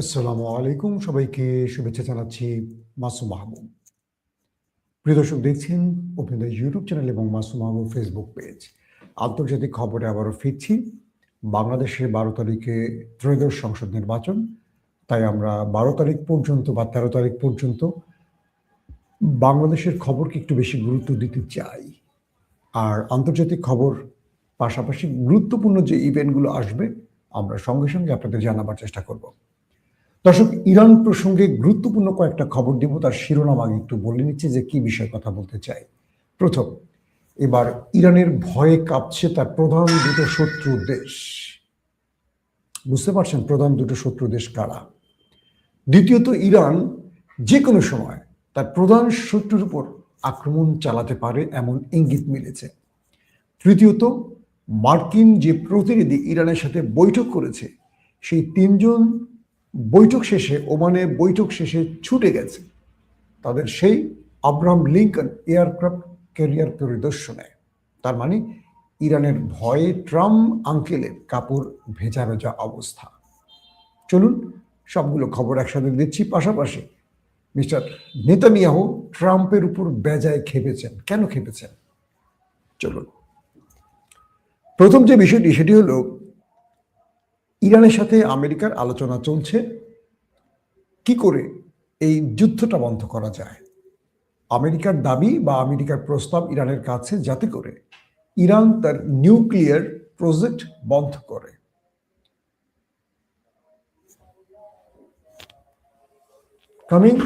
আসসালামু আলাইকুম। সবাইকে শুভেচ্ছা জানাচ্ছি মাসুম মাহবুব। প্রিয় দর্শক, দেখছেন ওপেন ইউটিউব চ্যানেল এবং মাসুম মাহবুব ফেসবুক পেজ। আন্তর্জাতিক খবরে আবারও ফিরছি। বাংলাদেশে বারো তারিখে ত্রয়োদশ সংসদ নির্বাচন। তাই আমরা বারো তারিখ পর্যন্ত বা তেরো তারিখ পর্যন্ত বাংলাদেশের খবরকে একটু বেশি গুরুত্ব দিতে চাই। আর আন্তর্জাতিক খবর পাশাপাশি গুরুত্বপূর্ণ যে ইভেন্টগুলো আসবে, আমরা সঙ্গে সঙ্গে আপনাদের জানাবার চেষ্টা করব। দর্শক, ইরান প্রসঙ্গে গুরুত্বপূর্ণ কয়েকটা খবর দিব, তার শিরোনাম আগে একটু বলে নিচ্ছি যে কি বিষয়ে কথা বলতে চাই। প্রথম, এবার ইরানের ভয়ে কাঁপছে তার প্রধান দুটো শত্রু দেশ। বুঝতে পারছেন প্রধান দুটো শত্রু দেশ কারা? দ্বিতীয়ত, ইরান যে কোনো সময় তার প্রধান শত্রুর উপর আক্রমণ চালাতে পারে এমন ইঙ্গিত মিলেছে। তৃতীয়ত, মার্কিন যে প্রতিনিধি ইরানের সাথে বৈঠক করেছে, সেই তিনজন বৈঠক শেষে, ওমানে বৈঠক শেষে ছুটে গেছে। তাদের সেই আব্রাহাম লিঙ্কন এয়ারক্রাফট ক্যারিয়ার পরিদর্শনে। তার মানে ইরানের ভয়ে ট্রাম্প আঙ্কেলের কাপড় ভেজা ভেজা অবস্থা। চলুন, সবগুলো খবর একসাথে দিচ্ছি পাশাপাশি মিস্টার নেতানিয়াহু ট্রাম্পের উপর বেজায় খেপেছেন। কেন খেপেছেন? চলুন। প্রথম যে বিষয়টি, সেটি হলো ইরানের সাথে আমেরিকার আলোচনা চলছে। কি করে এই যুদ্ধটা বন্ধ করা যায়? আমেরিকার দাবি বা আমেরিকার প্রস্তাব ইরানের কাছে যাতে করে ইরান তার নিউক্লিয়ার প্রজেক্ট বন্ধ করে। কামিং?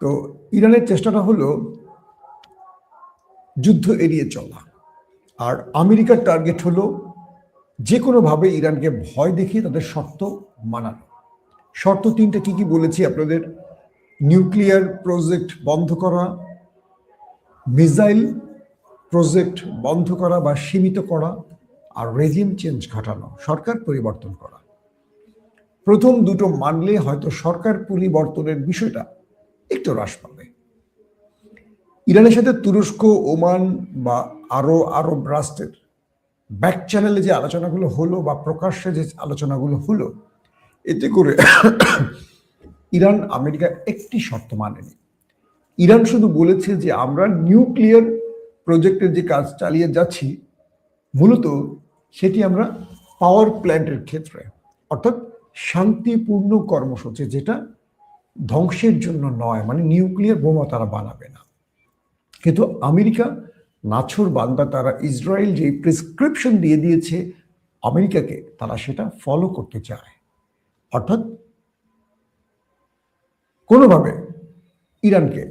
তো ইরানের চেষ্টাটা হলো যুদ্ধ এড়িয়ে চলা। আর আমেরিকার টার্গেট হলো যে কোনোভাবে ইরানকে ভয় দেখিয়ে তাদের শর্ত মানানো। শর্ত তিনটা কি কি বলেছি আপনাদের? নিউক্লিয়ার প্রজেক্ট বন্ধ করা, মিসাইল প্রজেক্ট বন্ধ করা বা সীমিত করা আর রেজিম চেঞ্জ ঘটানো, সরকার পরিবর্তন করা। প্রথম দুটো মানলে হয়তো সরকার পরিবর্তনের বিষয়টা একটু হ্রাস পাবে। ইরানের সাথে তুরস্ক, ওমান বা আরও আরব রাষ্ট্রের ব্যাক চ্যানেলে যে আলোচনাগুলো হলো বা প্রকাশ্যে যে আলোচনাগুলো হলো, এতে করে ইরান আমেরিকা একটি শর্ত মানেনি। ইরান শুধু বলেছে যে আমরা নিউক্লিয়ার প্রজেক্টের যে কাজ চালিয়ে যাচ্ছি, মূলত সেটি আমরা পাওয়ার প্ল্যান্টের ক্ষেত্রে, অর্থাৎ শান্তিপূর্ণ কর্মসূচি যেটা ধ্বংসের জন্য নয় মানে নিউক্লিয়ার বোমা তারা বানাবে না। কিন্তু আমেরিকা নাছর বান্দা তারা ইসরায়েল যে প্রেসক্রিপশন দিয়ে দিয়েছে আমেরিকাকে, তারা সেটা ফলো করতে চায়। অর্থাৎ কোনোভাবে ইরানকে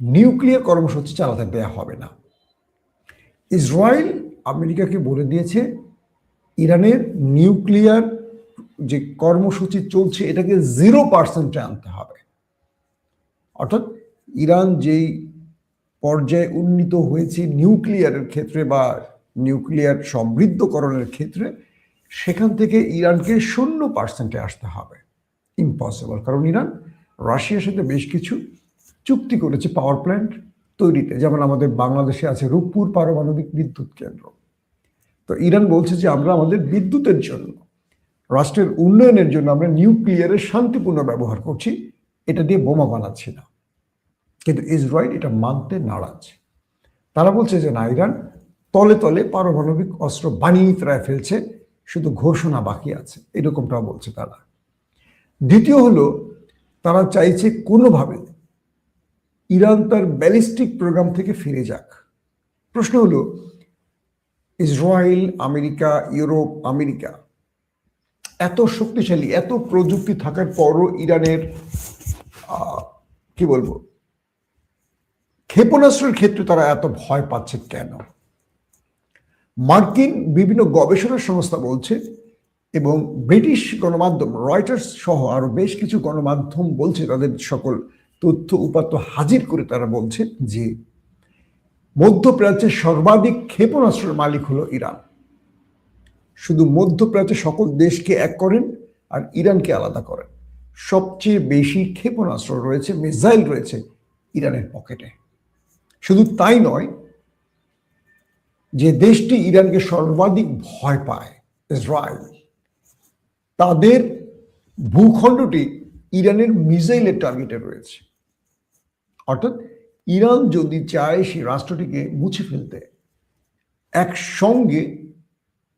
নিউক্লিয়ার কর্মসূচি চালাতে দেয়া হবে না। ইসরায়েল আমেরিকাকে বলে দিয়েছে, ইরানের নিউক্লিয়ার যে কর্মসূচি চলছে, এটাকে জিরো পার্সেন্টে আনতে হবে। অর্থাৎ ইরান যেই পর্যায়ে উন্নীত হয়েছে নিউক্লিয়ারের ক্ষেত্রে বা নিউক্লিয়ার সমৃদ্ধকরণের ক্ষেত্রে, সেখান থেকে ইরানকে শূন্য পার্সেন্টে আসতে হবে। ইম্পসিবল কারণ ইরান রাশিয়ার সাথে বেশ কিছু চুক্তি করেছে পাওয়ার প্ল্যান্ট তৈরিতে। যেমন আমাদের বাংলাদেশে আছে রূপপুর পারমাণবিক বিদ্যুৎ কেন্দ্র। তো ইরান বলছে যে আমরা আমাদের বিদ্যুতের জন্য, রাষ্ট্রের উন্নয়নের জন্য আমরা নিউক্লিয়ারের শান্তিপূর্ণ ব্যবহার করছি। এটা দিয়ে বোমা বানাচ্ছি না। কিন্তু ইসরায়েল এটা মানতে নারাজ। তারা বলছে যে না, ইরান তলে তলে পারমাণবিক অস্ত্র বানিয়ে প্রায় ফেলছে, শুধু ঘোষণা বাকি আছে, এরকমটাও বলছে তারা। দ্বিতীয় হলো, তারা চাইছে কোনোভাবে ইরান তার ব্যালিস্টিক প্রোগ্রাম থেকে ফিরে যাক। প্রশ্ন হলো, ইসরায়েল, আমেরিকা, ইউরোপ, আমেরিকা এত শক্তিশালী, এত প্রযুক্তি থাকার পরও ইরানের কি বলব ক্ষেপণাস্ত্রের ক্ষেত্রে তারা এত ভয় পাচ্ছে কেন? মার্কিন বিভিন্ন গবেষণা সংস্থা বলছে এবং ব্রিটিশ গণমাধ্যম রয়টার্স সহ আরও বেশ কিছু গণমাধ্যম বলছে, তাদের সকল তথ্য উপাত্ত হাজির করে তারা বলছে যে মধ্যপ্রাচ্যের সর্বাধিক ক্ষেপণাস্ত্রের মালিক হলো ইরান। শুধু মধ্যপ্রাচ্যের সকল দেশকে এক করেন আর ইরানকে আলাদা করেন। সবচেয়ে বেশি ক্ষেপণাস্ত্র রয়েছে, মিসাইল রয়েছে ইরানের পকেটে। শুধু তাই নয়, যে দেশটি ইরানকে সর্বাধিক ভয় পায়, ইসরায়েল, তাদের ভূখণ্ডটি ইরানের মিসাইলের টার্গেটে রয়েছে। অর্থাৎ ইরান যদি চায় সেই রাষ্ট্রটিকে মুছে ফেলতে, একসঙ্গে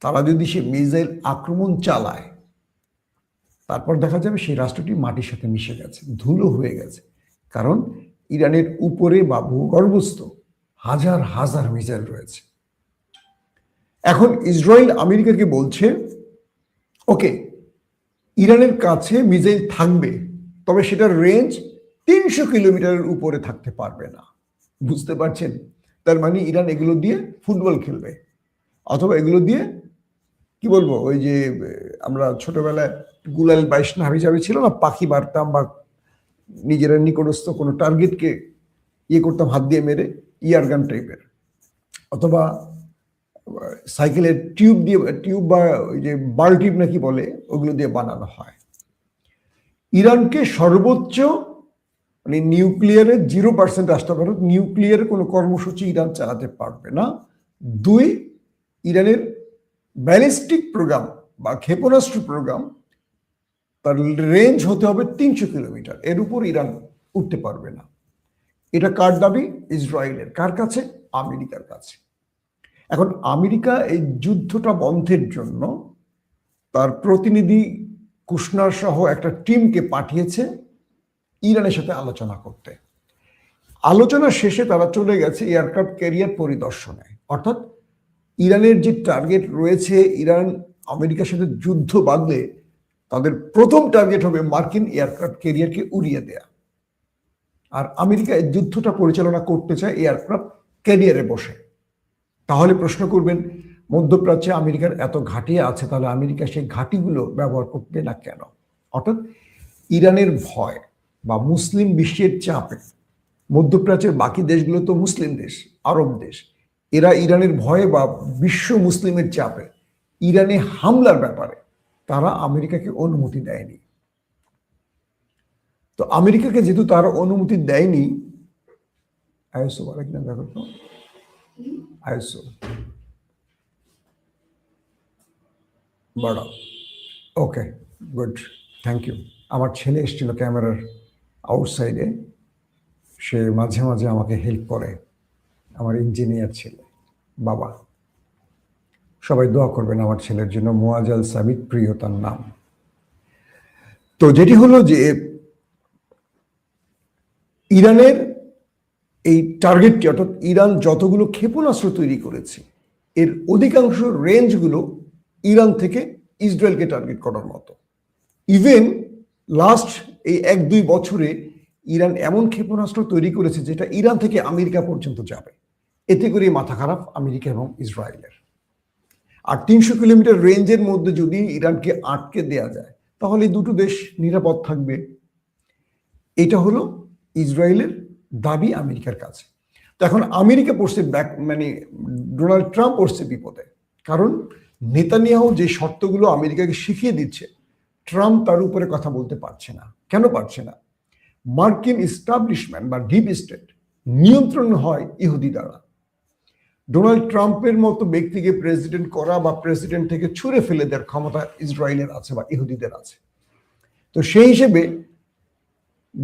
তারা যদি সে মিসাইল আক্রমণ চালায়, তারপর দেখা যাবে সেই রাষ্ট্রটি মাটির সাথে মিশে গেছে, ধুলো হয়ে গেছে। কারণ ইরানের উপরে বা ভূগর্ভস্থ হাজার হাজার মিসাইল রয়েছে। এখন ইসরায়েল আমেরিকাকে বলছে, ওকে, ইরানের কাছে মিসাইল থাকবে, তবে সেটার রেঞ্জ তিনশো কিলোমিটারের উপরে থাকতে পারবে না। বুঝতে পারছেন? তার মানে ইরান এগুলো দিয়ে ফুটবল খেলবে, অথবা এগুলো দিয়ে, কি বলব, ওই যে, আমরা ছোটবেলায় গুলাল বাইশ না হিসাবে ছিল না, পাখি মারতাম বা নিজেরা নিকটস্থ কোনো টার্গেটকে ইয়ে করতাম, হাত দিয়ে মেরে ইয়ার গান টাইপের অথবা সাইকেলের টিউব দিয়ে টিউব বা ওই যে বাল্টিউব নাকি বলে, ওগুলো দিয়ে বানানো হয়। ইরানকে সর্বোচ্চ মানে নিউক্লিয়ারের জিরো পার্সেন্ট আসতে পারে নিউক্লিয়ারের কোনো কর্মসূচি ইরান চালাতে পারবে না। দুই, ইরানের ব্যালিস্টিক প্রোগ্রাম বা ক্ষেপণাস্ত্র প্রোগ্রাম তার রেঞ্জ হতে হবে তিনশো কিলোমিটার। এর উপর ইরান উঠতে পারবে না। এটা কার দাবি? ইসরায়েলের। কার কাছে? আমেরিকার কাছে। এখন আমেরিকা এই যুদ্ধটা বন্ধের জন্য তার প্রতিনিধি কুশনার সহ একটা টিমকে পাঠিয়েছে ইরানের সাথে আলোচনা করতে। আলোচনা শেষে তারা চলে গেছে এয়ারক্রাফট ক্যারিয়ার পরিদর্শনে। অর্থাৎ ইরানের যে টার্গেট রয়েছে, ইরান আমেরিকার সাথে যুদ্ধ বাঁধলে তাদের প্রথম টার্গেট হবে মার্কিন এয়ারক্রাফট ক্যারিয়ারকে উড়িয়ে দেয়া। আর আমেরিকা এই যুদ্ধটা পরিচালনা করতে চায় এয়ারক্রাফট ক্যারিয়ারে বসে। তাহলে প্রশ্ন করবেন, মধ্যপ্রাচ্যে আমেরিকার এত ঘাঁটি আছে, তাহলে আমেরিকা সেই ঘাঁটিগুলো ব্যবহার করবে না কেন? অর্থাৎ ইরানের ভয় বা মুসলিম বিশ্বের চাপে। মধ্যপ্রাচ্যের বাকি দেশগুলো তো মুসলিম দেশ, আরব দেশ। এরা ইরানের ভয়ে বা বিশ্ব মুসলিমের চাপে। ইরানে হামলার ব্যাপারে তারা আমেরিকাকে অনুমতি দেয়নি। তো আমেরিকাকে যেহেতু তারা অনুমতি দেয়নি আয়সো কিনা দেখো তো। আয়সো বড় ওকে, গুড, থ্যাংক ইউ। আমার ছেলে এসেছিল ক্যামেরার আউটসাইডে। সে মাঝে মাঝে আমাকে হেল্প করে। আমার ইঞ্জিনিয়ার ছেলে, বাবা। সবাই দোয়া করবেন আমার ছেলের জন্য। মোয়াজাল সাবিত প্রিয় তার নাম। তো যেটি হলো যে, ইরানের এই টার্গেটটি অর্থাৎ ইরান যতগুলো ক্ষেপণাস্ত্র তৈরি করেছে, এর অধিকাংশ রেঞ্জগুলো ইরান থেকে ইসরায়েলকে টার্গেট করার মতো। ইভেন লাস্ট এই এক দুই বছরে ইরান এমন ক্ষেপণাস্ত্র তৈরি করেছে যেটা ইরান থেকে আমেরিকা পর্যন্ত যাবে। এতে করে মাথা খারাপ আমেরিকা এবং ইসরায়েলের। আর তিনশো কিলোমিটার রেঞ্জের মধ্যে যদি ইরানকে আটকে দেয়া যায়, তাহলে দুটো দেশ নিরাপদ থাকবে। এটা হলো ইসরায়েলের দাবি আমেরিকার কাছে। তো এখন আমেরিকা পড়ছে ব্যাক মানে ডোনাল্ড ট্রাম্প পড়ছে বিপদে। কারণ নেতানিয়াহু যে শর্তগুলো আমেরিকাকে শিখিয়ে দিচ্ছে, ট্রাম্প তার উপরে কথা বলতে পারছে না। কেন পারছে না? মার্কিন ইস্টাবলিশমেন্ট বা ডিপ স্টেট নিয়ন্ত্রণ হয় ইহুদি দ্বারা ডোনাল্ড ট্রাম্পের মতো ব্যক্তিকে প্রেসিডেন্ট করা বা প্রেসিডেন্ট থেকে ছুঁড়ে ফেলে দেওয়ার ক্ষমতা ইসরায়েলের আছে বা ইহুদিদের আছে। তো সেই হিসেবে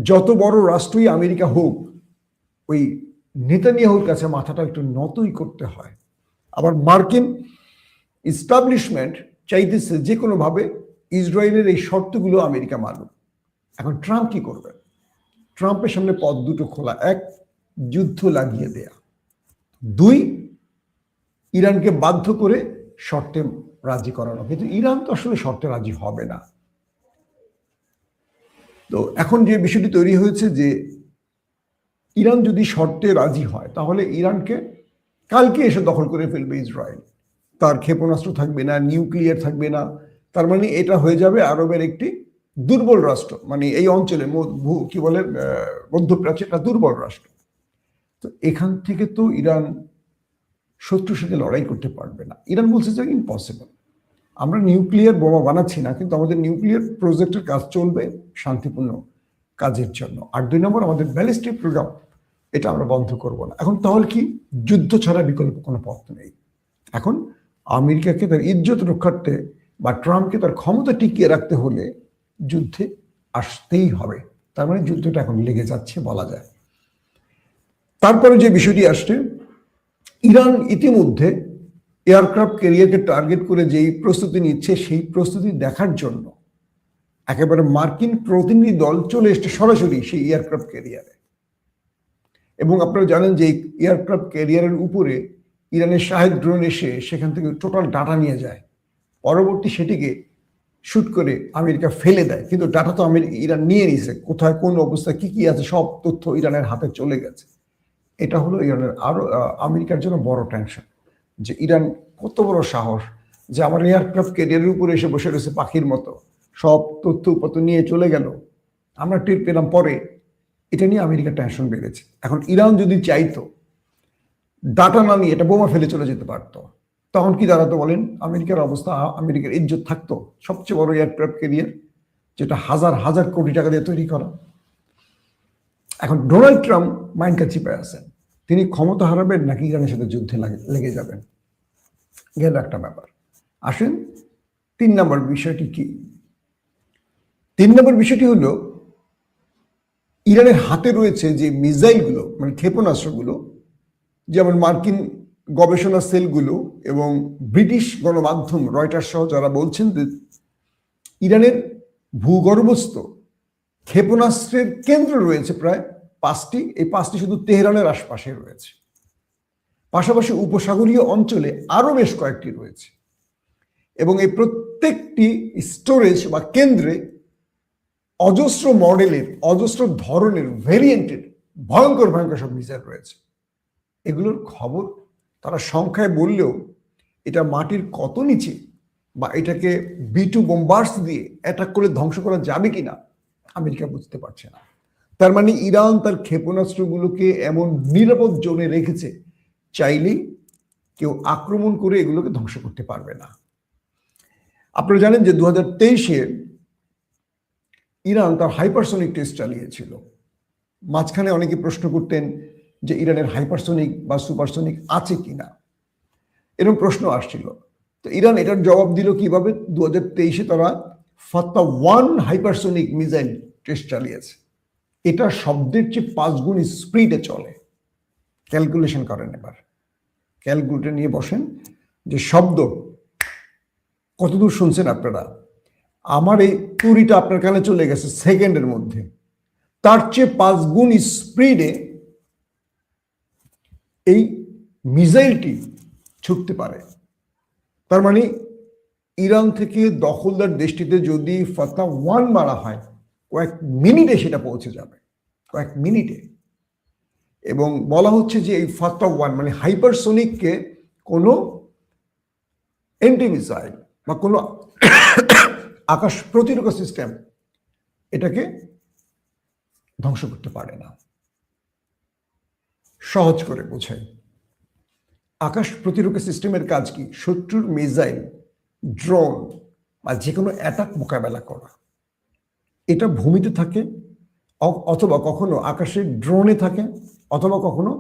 যত বড় রাষ্ট্রই আমেরিকা হোক, ওই নেতানিয়াহুর কাছে মাথাটা একটু নতই করতে হয়। আবার মার্কিন ইস্টাবলিশমেন্ট চাইতেছে যে কোনোভাবে ইসরায়েলের এই শর্তগুলো আমেরিকা মানুক। এখন ট্রাম্প কি করবে? ট্রাম্পের সামনে পথ দুটো খোলা। এক, যুদ্ধ লাগিয়ে দেয়া। দুই ইরানকে বাধ্য করে শর্তে রাজি করানো কিন্তু ইরান তো আসলে শর্তে রাজি হবে না। তো এখন যে বিষয়টি তৈরি হয়েছে যে ইরান যদি শর্তে রাজি হয়, তাহলে ইরানকে কালকে এসে দখল করে ফেলবে ইসরায়েল। তার ক্ষেপণাস্ত্র থাকবে না, নিউক্লিয়ার থাকবে না। তার মানে এটা হয়ে যাবে আরবের একটি দুর্বল রাষ্ট্র। মানে এই অঞ্চলে কি বলে মধ্যপ্রাচ্যে একটা দুর্বল রাষ্ট্র। তো এখান থেকে তো ইরান শত্রুর সাথে লড়াই করতে পারবে না। ইরান বলছে যে ইম্পসিবল আমরা নিউক্লিয়ার বোমা বানাচ্ছি না, কিন্তু আমাদের নিউক্লিয়ার প্রজেক্টের কাজ চলবে শান্তিপূর্ণ কাজের জন্য। আর দুই নম্বর, আমাদের ব্যালিস্টিক প্রোগ্রাম এটা আমরা বন্ধ করব না। এখন তাহলে কি যুদ্ধ ছাড়া বিকল্প কোনো পথ নেই? এখন আমেরিকাকে তার ইজ্জত রক্ষার্থে বা ট্রাম্পকে তার ক্ষমতা টিকিয়ে রাখতে হলে যুদ্ধে আসতেই হবে। তার মানে যুদ্ধটা এখন লেগে যাচ্ছে বলা যায়। তারপরে যে বিষয়টি আসছে ইরান ইতিমধ্যে এয়ারক্রাফট ক্যারিয়ারকে টার্গেট করে যেই প্রস্তুতি নিচ্ছে, সেই প্রস্তুতি দেখার জন্য একেবারে মার্কিন প্রতিনিধি দল চলে এসছে সরাসরি সেই এয়ারক্রাফট ক্যারিয়ারে। এবং আপনারা জানেন যে এয়ারক্রাফট ক্যারিয়ারের উপরে ইরানের শাহেদ ড্রোন এসে সেখান থেকে টোটাল ডাটা নিয়ে যায়। পরবর্তী সেটিকে শুট করে আমেরিকা ফেলে দেয়। কিন্তু ডাটা তো আমেরিকা ইরান নিয়ে নিয়েছে। কোথায়, কোন অবস্থা কি কি আছে, সব তথ্য ইরানের হাতে চলে গেছে। এটা হলো ইরানের আরও আমেরিকার জন্য বড় টেনশন যে ইরান কত বড় সাহস যে আমার এয়ারক্রাফট ক্যারিয়ারের উপরে এসে বসে রয়েছে পাখির মতো। সব তথ্য উপত্য নিয়ে চলে গেল। আমরা টের পেলাম পরে। এটা নিয়ে আমেরিকার টেনশন বেড়েছে। এখন ইরান যদি চাইতো ডাটা না নিয়ে এটা বোমা ফেলে চলে যেতে পারতো, তখন কি দাঁড়াতো বলেন? আমেরিকার অবস্থা, আমেরিকার ইজ্জত থাকতো সবচেয়ে বড় এয়ারক্রাফট ক্যারিয়ার যেটা হাজার হাজার কোটি টাকা দিয়ে তৈরি করা। এখন ডোনাল্ড ট্রাম্প মাইন্ড চিপায় আছেন। তিনি ক্ষমতা হারাবেন নাকি ইরানের সাথে যুদ্ধে লেগে যাবেন? গেল একটা ব্যাপার। আসেন, তিন নম্বর বিষয়টি কি? তিন নম্বর বিষয়টি হলো, ইরানের হাতে রয়েছে যে মিসাইলগুলো মানে ক্ষেপণাস্ত্রগুলো, যেমন মার্কিন গবেষণা সেলগুলো এবং ব্রিটিশ গণমাধ্যম রয়টার সহ যারা বলছেন যে ইরানের ভূগর্ভস্থ ক্ষেপণাস্ত্রের কেন্দ্র রয়েছে প্রায় পাঁচটি, এই পাঁচটি শুধু তেহরানের আশপাশে রয়েছে। পাশাপাশি উপসাগরীয় অঞ্চলে আরও বেশ কয়েকটি রয়েছে। এবং এই প্রত্যেকটি স্টোরেজ বা কেন্দ্রে অজস্র মডেলের, অজস্র ধরনের ভেরিয়েন্টের ভয়ঙ্কর ভয়ঙ্কর সব মিসাইল রয়েছে। এগুলোর খবর তারা সংখ্যায় বললেও এটা মাটির কত নিচে বা এটাকে বিটু বোম্বার্স দিয়ে অ্যাটাক করে ধ্বংস করা যাবে কিনা, আমেরিকা বুঝতে পারছে না। তার মানে ইরান তার ক্ষেপণাস্ত্রগুলোকে এমন নিরাপদ জোনে রেখেছে, চাইলেই কেউ আক্রমণ করে এগুলোকে ধ্বংস করতে পারবে না। আপনারা জানেন যে দু হাজার তেইশে ইরান তার হাইপারসোনিক টেস্ট চালিয়েছিল। মাঝখানে অনেকে প্রশ্ন করতেন যে ইরানের হাইপারসোনিক বা সুপারসোনিক আছে কিনা। এরকম প্রশ্ন আসছিল। তো ইরান এটার জবাব দিল কীভাবে? দু হাজার তেইশে তারা Fattah one hypersonic missile test চালিয়েছে। এটা শব্দের চেয়ে পাঁচ গুণ স্পিডে চলে। ক্যালকুলেশন করেন এবার। ক্যালকুলেটর নিয়ে বসেন যে শব্দ, কতদূর শুনছেন আপনারা? আমার এই তুরিটা আপনার কানে চলে গেছে সেকেন্ডের মধ্যে। তার চেয়ে পাঁচ গুণ স্পিডে এই মিসাইলটি ছুটতে পারে। তার মানে ইরান থেকে দখলদার দেশটিতে যদি ফাতা ওয়ান মারা হয় কয়েক মিনিটে সেটা পৌঁছে যাবে, কয়েক মিনিটে। এবং বলা হচ্ছে যে এই ফাতা ওয়ান মানে হাইপারসোনিককে কোনো এন্টি মিসাইল বা কোনো আকাশ প্রতিরক্ষা সিস্টেম এটাকে ধ্বংস করতে পারে না। সহজ করে বোঝাই, আকাশ প্রতিরক্ষা সিস্টেমের কাজ কি? শত্রুর মিসাইল ড্রোন বা যে কোনো অ্যাটাক মোকাবেলা করা। এটা ভূমিতে থাকে অথবা কখনো আকাশের ড্রোনে থাকে, অথবা কখনো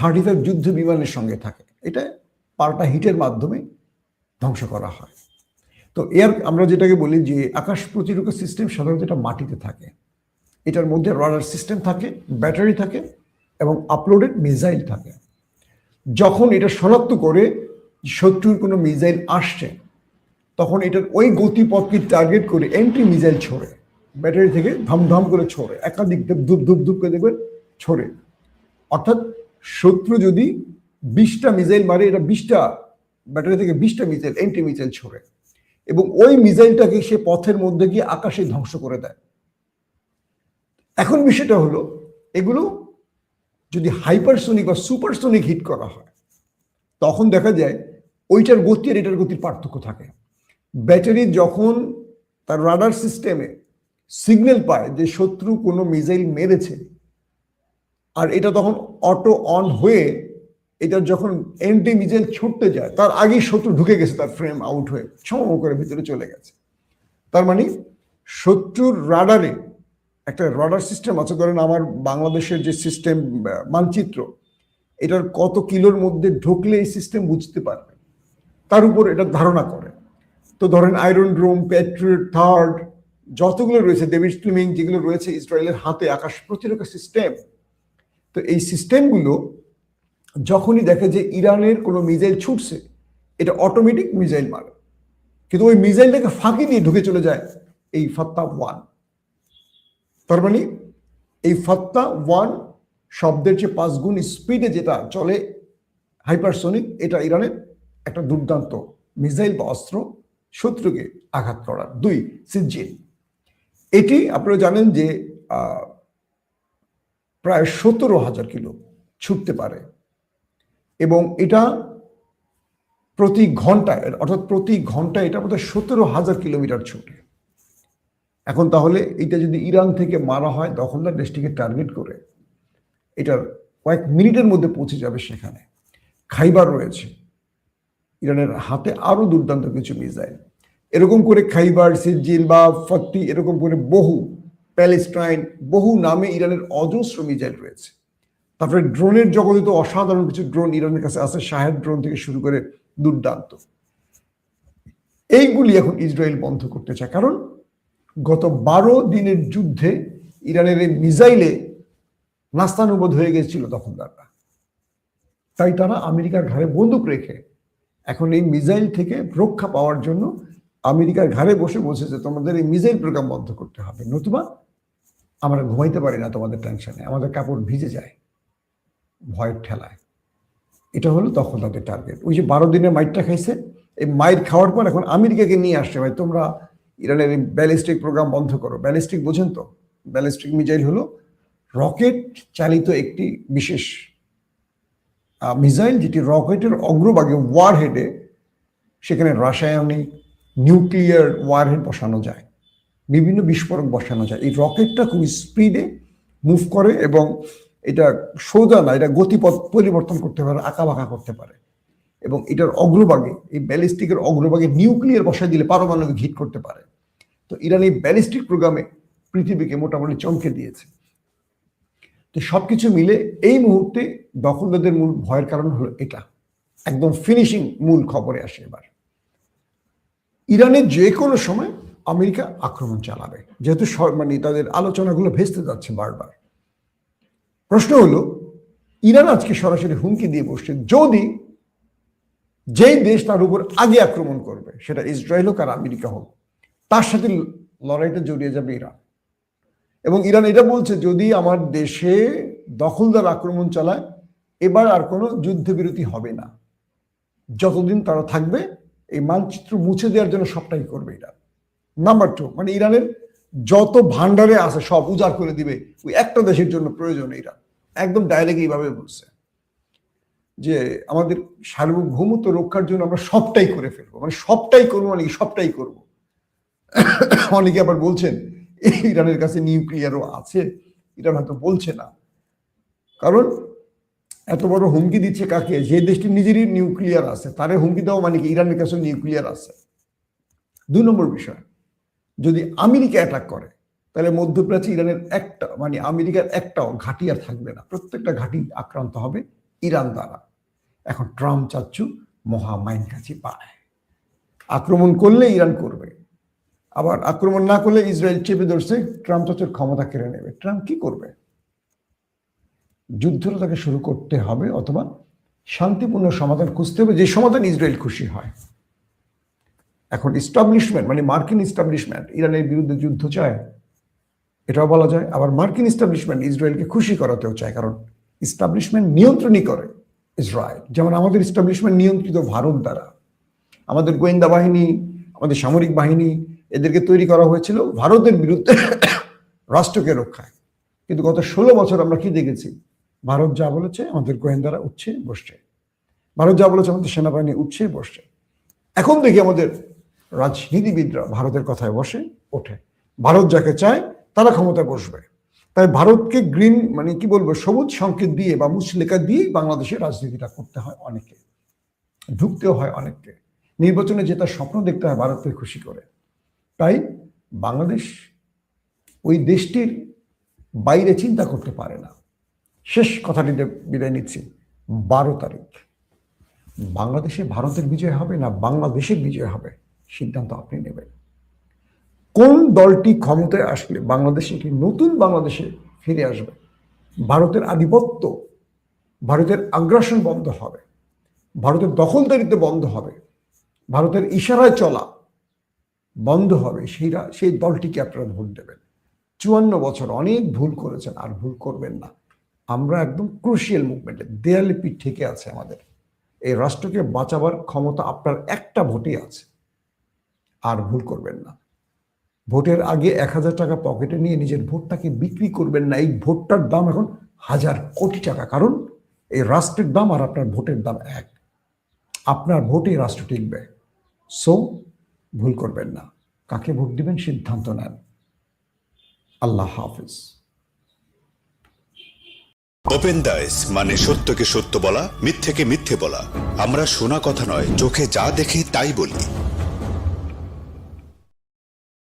থার্টি ফাইভ যুদ্ধ বিমানের সঙ্গে থাকে। এটা পাল্টা হিটের মাধ্যমে ধ্বংস করা হয়। তো এর, আমরা যেটাকে বলি যে আকাশ প্রতিরক্ষা সিস্টেম সাধারণত এটা মাটিতে থাকে। এটার মধ্যে রাডার সিস্টেম থাকে ব্যাটারি থাকে এবং আপলোডেড মিসাইল থাকে। যখন এটা শনাক্ত করে শত্রুর কোনো মিসাইল আসছে তখন এটার ওই গতিপথকে টার্গেট করে এন্ট্রি মিসাইল ছোড়ে। ব্যাটারি থেকে ধমধম করে ছোড়ে। একাধিক ধূপ ধূপ ধূপ করে দেখবেন ছোড়ে। অর্থাৎ শত্রু যদি বিশটা মিসাইল মারে, এটা বিশটা ব্যাটারি থেকে বিশটা মিসাইল এন্ট্রি মিসাইল ছোড়ে। এবং ওই মিসাইলটাকে সে পথের মধ্যে গিয়ে আকাশে ধ্বংস করে দেয়। এখন বিষয়টা হলো, এগুলো যদি হাইপারসোনিক বা সুপারসোনিক হিট করা হয়, তখন দেখা যায় ওইটার গতি আর এটার গতির পার্থক্য থাকে। ব্যাটারি যখন তার রাডার সিস্টেমে সিগন্যাল পায় যে শত্রু কোনো মিসাইল মেরেছে, আর এটা তখন অটো অন হয়ে এটা যখন এন্টি মিসাইল ছুটতে যায়, তার আগেই শত্রু ঢুকে গেছে, তার ফ্রেম আউট হয়ে সম করে ভিতরে চলে গেছে। তার মানে শত্রুর রাডারে একটা রাডার সিস্টেম আছে, ধরেন আমার বাংলাদেশের যে সিস্টেম মানচিত্র, এটার কত কিলোর মধ্যে ঢুকলে এই সিস্টেম বুঝতে পারবে? তার উপর এটা ধারণা করে। তো ধরেন আয়রন ড্রোম প্যাট্রিয়ট থার্ড যতগুলো রয়েছে ডেভিড স্লিমিং যেগুলো রয়েছে ইসরায়েলের হাতে আকাশ প্রতিরক্ষা সিস্টেম তো এই সিস্টেমগুলো যখনই দেখে যে ইরানের কোনো মিসাইল ছুটছে, এটা অটোমেটিক মিসাইল মারে। কিন্তু ওই মিসাইলটাকে ফাঁকি দিয়ে ঢুকে চলে যায় এই ফত্তা ওয়ান তার মানে এই ফত্তা ওয়ান শব্দের যে পাঁচ গুণ স্পিডে যেটা চলে হাইপারসোনিক এটা ইরানের একটা দুর্দান্ত মিসাইল বা অস্ত্র। শত্রুকে আঘাত করার। দুই সিজিন এটি আপনারা জানেন যে প্রায় সতেরো হাজার কিলো ছুটতে পারে। এবং এটা প্রতি ঘন্টায়, অর্থাৎ প্রতি ঘন্টায় এটা বোধহয় সতেরো হাজার কিলোমিটার ছুটে। এখন তাহলে এটা যদি ইরান থেকে মারা হয় দখলদার দেশটিকে টার্গেট করে। এটার কয়েক মিনিটের মধ্যে পৌঁছে যাবে সেখানে। খাইবার রয়েছে। ইরানের হাতে আরও দুর্দান্ত কিছু মিসাইল। এরকম করে খাইবার সিজিল বা ফত্তি, এরকম করে বহু প্যালেস্টাইন, বহু নামে ইরানের অজস্র মিসাইল রয়েছে। তারপরে ড্রোনের জগতে তো অসাধারণ কিছু ড্রোন ইরানের কাছে আছে, শাহেদ ড্রোন থেকে শুরু করে দুর্দান্ত। এইগুলি এখন ইসরায়েল বন্ধ করতে চায়। কারণ গত বারো দিনের যুদ্ধে ইরানের এই মিসাইলে নাস্তানুবোধ হয়ে গেছিল তখন তারা তাই তারা আমেরিকার ঘাড়ে বন্দুক রেখে এখন এই মিসাইল থেকে রক্ষা পাওয়ার জন্য আমেরিকার ঘাড়ে বসে বসে যে তোমাদের এই মিসাইল প্রোগ্রাম বন্ধ করতে হবে। নতুবা আমরা ঘুমাইতে পারি না তোমাদের টেনশনে, আমাদের কাপড় ভিজে যায়, ভয়ের ঠেলায়। এটা হলো তখন তাদের টার্গেট। ওই যে বারো দিনের মাইটটা খাইছে, এই মাইট খাওয়ার পর এখন আমেরিকাকে নিয়ে আসছে, ভাই তোমরা ইরানের ব্যালিস্টিক প্রোগ্রাম বন্ধ করো। ব্যালিস্টিক বোঝেন তো? ব্যালিস্টিক মিজাইল হলো রকেট চালিত একটি বিশেষ মিসাইল যেটি রকেটের অগ্রভাগে ওয়ার হেডে সেখানে রাসায়নিক নিউক্লিয়ার ওয়ারহেড বসানো যায়। বিভিন্ন বিস্ফোরক বসানো যায়। এই রকেটটা খুব স্পিডে মুভ করে এবং এটা সোজা না, এটা গতিপথ পরিবর্তন করতে পারে আঁকা বাঁকা করতে পারে। এবং এটার অগ্রভাগে, এই ব্যালিস্টিকের অগ্রভাগে নিউক্লিয়ার বসায় দিলে পারমাণবিক হিট করতে পারে। তো ইরান এই ব্যালিস্টিক প্রোগ্রামে পৃথিবীকে মোটামুটি চমকে দিয়েছে। তো সবকিছু মিলে এই মুহূর্তে দখলদারদের মূল ভয়ের কারণ হলো এটা। একদম ফিনিশিং মূল খবরে আসে এবার। ইরানের যে কোনো সময় আমেরিকা আক্রমণ চালাবে, যেহেতু মানে তাদের আলোচনাগুলো ভেস্তে যাচ্ছে বারবার। প্রশ্ন হলো, ইরান আজকে সরাসরি হুমকি দিয়ে বসছে যদি যেই দেশ তার উপর আগে আক্রমণ করবে, সেটা ইসরায়েল হোক আর আমেরিকা হোক, তার সাথে লড়াইটা জড়িয়ে যাবে ইরান। এবং ইরান এটা বলছে, যদি আমার দেশে দখলদার আক্রমণ চালায়, এবার আর কোনো যুদ্ধবিরতি হবে না। যতদিন তারা থাকবে, এই মানচিত্র মুছে দেওয়ার জন্য সবটাই করবে ইরান। নাম্বার টু মানে ইরানের যত ভান্ডারে আছে, সব উজাড় করে দিবে, ওই একটা দেশের জন্য প্রয়োজন ইরান। একদম ডাইরেক্ট এইভাবে বলছে। যে আমাদের সার্বভৌমত্ব রক্ষার জন্য আমরা সবটাই করে ফেলব। মানে সবটাই করব মানে সবটাই করব। অনেকে আবার বলছেন ইরানের কাছে নিউক্লিয়ারও আছে। ইরান হয়তো বলছে না। কারণ এত বড় হুমকি দিচ্ছে কাকে? যে দেশটি নিজেরই নিউক্লিয়ার আছে, তারে হুমকি দেওয়া মানে কি? ইরানের কাছে নিউক্লিয়ার আছে। দুই নম্বর বিষয়, যদি আমেরিকা অ্যাটাক করে, তাহলে মধ্যপ্রাচ্যে ইরানের একটা মানে আমেরিকার একটাও ঘাঁটি আর থাকবে না। প্রত্যেকটা ঘাঁটি আক্রান্ত হবে ইরান দ্বারা। এখন ট্রাম্প চাচ্ছু মহামাইন কাছে পায় আক্রমণ করলে ইরান করবে। আবার আক্রমণ না করলে ইসরায়েল চেপে ধরছে, ট্রাম্প চাচ্ছুর ক্ষমতা কেড়ে নেবে। ট্রাম্প কি করবে? যুদ্ধটা তাকে শুরু করতে হবে অথবা শান্তিপূর্ণ সমাধান খুঁজতে হবে, যে সমাধান ইসরায়েল খুশি হয়। এখন ইস্টাবলিশমেন্ট মানে মার্কিন ইস্টাবলিশমেন্ট ইরানের বিরুদ্ধে যুদ্ধ চায়, এটাও বলা যায়। আবার মার্কিন ইস্টাবলিশমেন্ট ইসরায়েলকে খুশি করাতেও চায়, কারণ ইস্টাবলিশমেন্ট নিয়ন্ত্রণই করে ইসরায়েল। যেমন আমাদের ইস্টাবলিশমেন্ট নিয়ন্ত্রিত ভারত দ্বারা। আমাদের গোয়েন্দা বাহিনী, আমাদের সামরিক বাহিনী এদেরকে তৈরি করা হয়েছিল ভারতের বিরুদ্ধে রাষ্ট্রকে রক্ষায়। কিন্তু গত ষোলো বছর আমরা কি দেখেছি? ভারত যা বলেছে, আমাদের গোয়েন্দারা উঠছে, বসছে। ভারত যা বলেছে, আমাদের সেনাবাহিনী উঠছে, বসছে। এখন দেখি আমাদের রাজনীতিবিদরা ভারতের কথায় বসে, ওঠে। ভারত যাকে চায়, তারা ক্ষমতায় বসবে। তাই ভারতকে গ্রিন মানে কি বলব, সবুজ সংকেত দিয়ে বা মুসলেখা দিয়ে বাংলাদেশের রাজনীতিটা করতে হয় অনেকে। ঢুকতেও হয় অনেককে। নির্বাচনে জেতার স্বপ্ন দেখতে হয় ভারতকে খুশি করে। তাই বাংলাদেশ ওই দেশটির বাইরে চিন্তা করতে পারে না। শেষ কথাটিতে বিদায় নিচ্ছি। বারো তারিখ। বাংলাদেশে ভারতের বিজয় হবে না বাংলাদেশের বিজয় হবে সিদ্ধান্ত আপনি নেবেন। কোন দলটি ক্ষমতায় আসলে বাংলাদেশে একটি নতুন বাংলাদেশে ফিরে আসবে? ভারতের আধিপত্য, ভারতের আগ্রাসন বন্ধ হবে, ভারতের দখলদারিত্ব বন্ধ হবে, ভারতের ইশারায় চলা বন্ধ হবে সেইরা সেই দলটিকে আপনারা ভোট দেবেন। চুয়ান্ন বছর অনেক ভুল করেছেন, আর ভুল করবেন না। আমরা একদম ক্রুশিয়াল মুভমেন্টে দেয়ালে পিঠ থেকে আছে আমাদের। এই রাষ্ট্রকে বাঁচাবার ক্ষমতা আপনার একটা ভোটে আছে। আর ভুল করবেন না। ভোটের আগে এক হাজার টাকা পকেটে নিয়ে নিজের ভোটটাকে বিক্রি করবেন না। এই ভোটটার দাম এখন হাজার কোটি টাকা। কারণ এই রাষ্ট্রের দাম আর আপনার ভোটের দাম এক। আপনার ভোটে রাষ্ট্র টিকবে। সো ভুল করবেন না। কাকে ভোট দিবেন সিদ্ধান্ত নেন। আল্লাহ হাফিজ। ওপেন দাইস মানে সত্যকে সত্য বলা, মিথ্যেকে মিথ্যে বলা। আমরা শোনা কথা নয়, চোখে যা দেখি তাই বলি।